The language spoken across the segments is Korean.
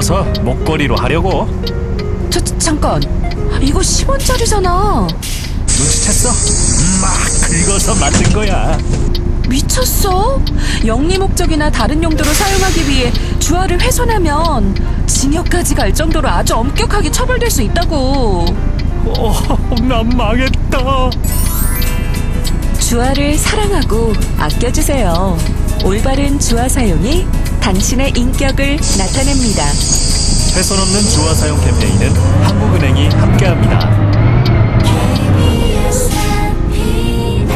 뜯어서 목걸이로 하려고 저, 저, 잠깐. 이거 10원짜리잖아. 눈치챘어? 막 긁어서 만든 거야 미쳤어? 영리 목적이나 다른 용도로 사용하기 위해 주화를 훼손하면 징역까지 갈 정도로 아주 엄격하게 처벌될 수 있다고. 어, 난 망했다 주화를 사랑하고 아껴주세요. 올바른 주화 사용이 당신의 인격을 나타냅니다. 훼손 없는 주화 사용 캠페인은 한국은행이 함께합니다. KBS Happy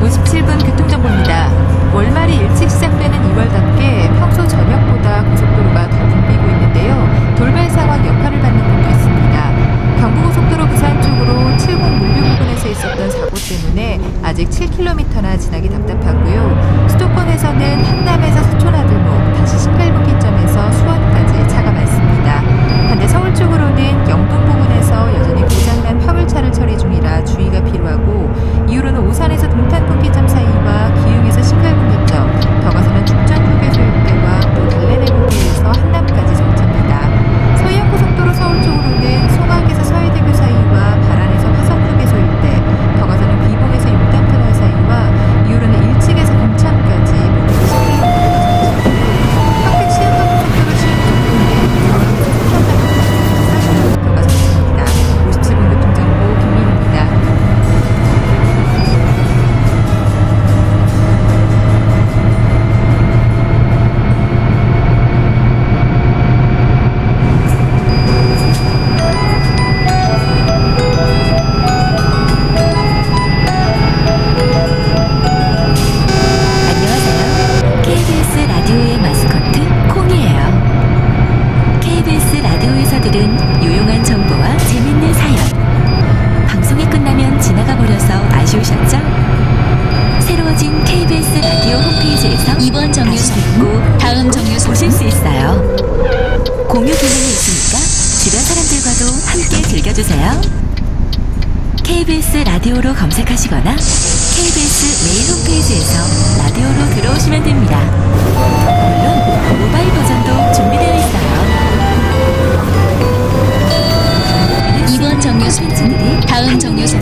오 57분 교통정보입니다. 월말이 일찍 시작되는 2월답게 평소 저녁보다 고속도로가 더 붐비고 있는데요. 돌발 상황 여파를 받는 곳도 있습니다. 경부고속도로 부산 쪽으로 70 물류 부근에서 있었던 사고 때문에 아직 7km나 지나기 답답하고요. 주세요. KBS 라디오로 검색하시거나 KBS 메인 홈페이지에서 라디오로 들어오시면 됩니다. 물론 모바일 버전도 준비되어 있어요. 이번 정류소는 다음 정류소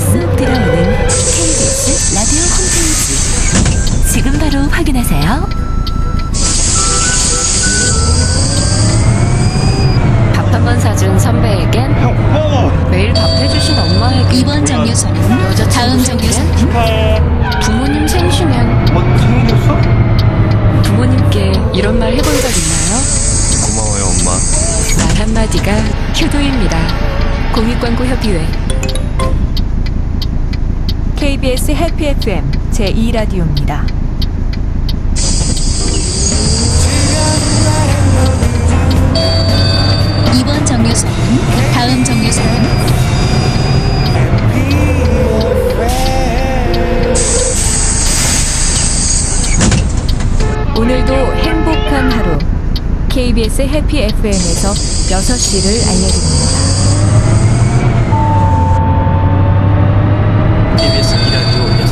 정류소는 부모님 생시면 뭐 생일이었어? 부모님께 이런 말 해본 적 있나요? 고마워요 엄마 말 한마디가 효도입니다. 공익광고협의회 KBS 해피 FM 제2 라디오입니다. 이번 정류소는 다음 정류소는 오늘도 행복한 하루 KBS 해피 FM에서 6시를 알려드립니다.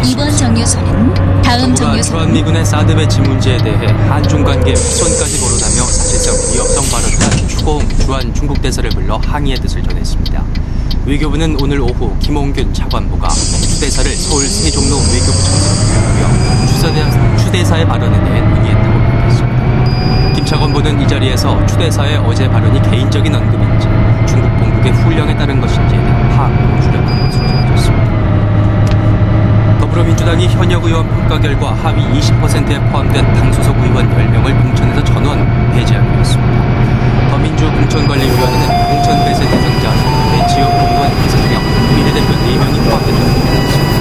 이번 정류소는 다음 정부가 정류소는 주한미군의 사드 배치 문제에 대해 한중 관계 훼손까지 거론하며 사실상 위협성 발언을 한 추공 주한 중국 대사를 불러 항의의 뜻을 전했습니다. 외교부는 오늘 오후 김홍균 차관보가 추 대사를 서울 세종로 외교부 청사로 불렀고요. 추 대사의 발언에 대해 차관보는 이 자리에서 추 대사의 어제 발언이 개인적인 언급인지 중국 본국의 훈령에 따른 대한 파악도 주력한 것으로 전해졌습니다. 더불어민주당이 현역 의원 평가 결과 하위 20%에 포함된 당소속 의원 10명을 공천에서 전원 배제하기로 했습니다. 더민주 공천관리위원회는 공천 배제 대상자 내 지역 의원 6명, 비례대표 4명이 포함된다고 밝혔습니다.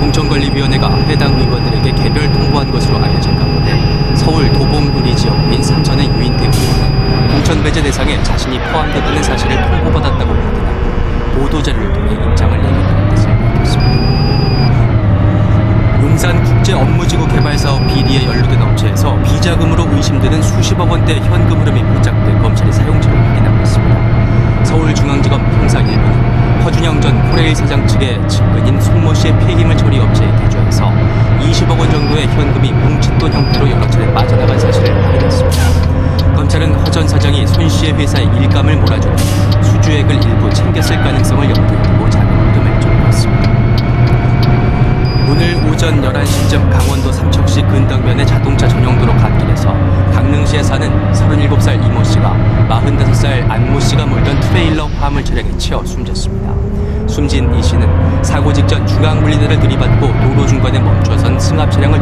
공천관리위원회가 해당 의원들에게 개별 통보한 것으로 알려진 가운데 서울 도봉구리 지역인 삼선의 유인태 의원은 공천 배제 대상에 자신이 포함됐다는 사실을 통보받았다고 보도자료를 통해 입장을 내겠다는 뜻을 밝혔습니다. 용산 국제 업무지구 개발 사업 비리에 연루된 업체에서 비자금으로 의심되는 수십억 원대 현금 흐름이 포착돼 검찰이 사용처를 확인하고 있습니다. 서울중앙지검 형사 1부는 허준영 전 코레일 사장 측의 측근인 손모 씨의 폐기물 처리 업체에 계좌에서 20억 원 정도의 현금이 뭉칫돈 형태로 여러 차례 빠져나간 사실을 확인했습니다. 검찰은 허전 사장이 손 씨의 회사에 일감을 몰아주는 수주액을 일부 챙겼을 가능성을 염두에 자금을 금액적으로 했습니다. 오늘 오전 11시쯤 강원도 삼척시 근덕면의 자동차 전용도로 갓길에서 강릉시에 사는 37살 이모 씨가 45살 안모 씨가 몰던 트레일러 화물 차량에 치여 숨졌습니다. 숨진 이 씨는 사고 직전 중앙 분리대를 들이받고 도로 중간에 멈춰선 승합 차량을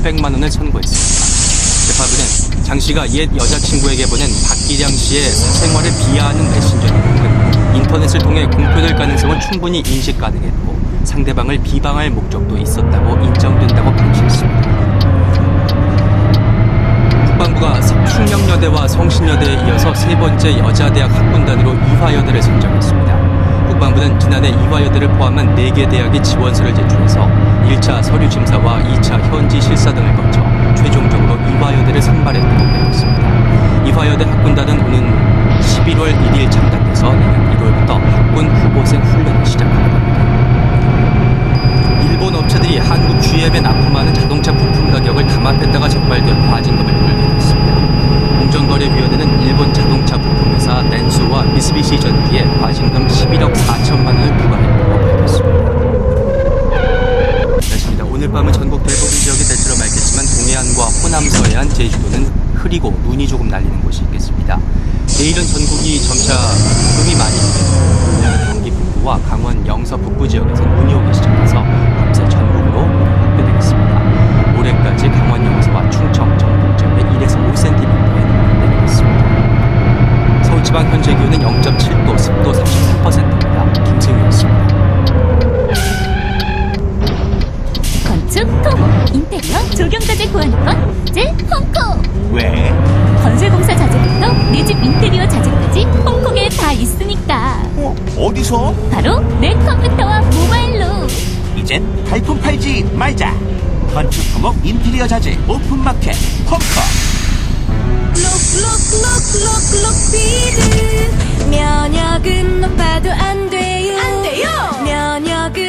700만 원을 선고했습니다. 재판부는 장 씨가 옛 여자친구에게 보낸 박기량 씨의 사생활을 비하하는 메신저 내용은 인터넷을 통해 공표될 가능성은 충분히 인식 가능했고 상대방을 비방할 목적도 있었다고 인정된다고 판시했습니다. 국방부가 충녕여대와 성신여대에 이어서 세 번째 여자대학 학군단으로 이화여대를 선정했습니다. 국방부는 지난해 이화여대를 포함한 4개 대학이 지원서를 제출해서 1차 서류 심사와 2차 현지 실사 등을 거쳐 최종적으로 이화여대를 선발했다고 밝혔습니다. 이화여대 학군단은 오는 11월 1일 창단돼서 내년 1월부터 학군 후보생 훈련을 시작하는 겁니다. 일본 업체들이 한국 GM에 납품하는 자동차 부품 가격을 담합했다가 적발된 과징금을 물게 됐습니다. 공정거래위원회는 일본 자동차 부품 회사 덴수와 미쓰비시 전기에 과징금 11억 4천만 원을 부과했다고 밝혔습니다. 오늘 밤은 전국 대부분 지역이 대체로 맑겠지만 동해안과 호남, 서해안, 제주도는 흐리고 눈이 조금 날리는 곳이 있겠습니다. 내일은 전국이 점차 구름이 많이 내리고 경기 북부와 강원 영서 북부 지역에서 눈이 오기 시작해서 밤새 전국으로 확대되겠습니다. 모레까지 강원 영 지방 현재 기온은 0.7도, 습도 33%입니다. 김승윤이었습니다. 건축, 토목, 인테리어, 조경자재 구하는 건 이제 홈콕! 왜? 건설공사 자재부터 내 집 인테리어 자재까지 홈콕에 다 있으니까 어? 어디서? 바로 내 컴퓨터와 모바일로 이젠 발품 팔지 말자. 건축 토목 인테리어 자재 오픈마켓 펑커. 면역은 높아도 안 돼요. 안 돼요. 면역은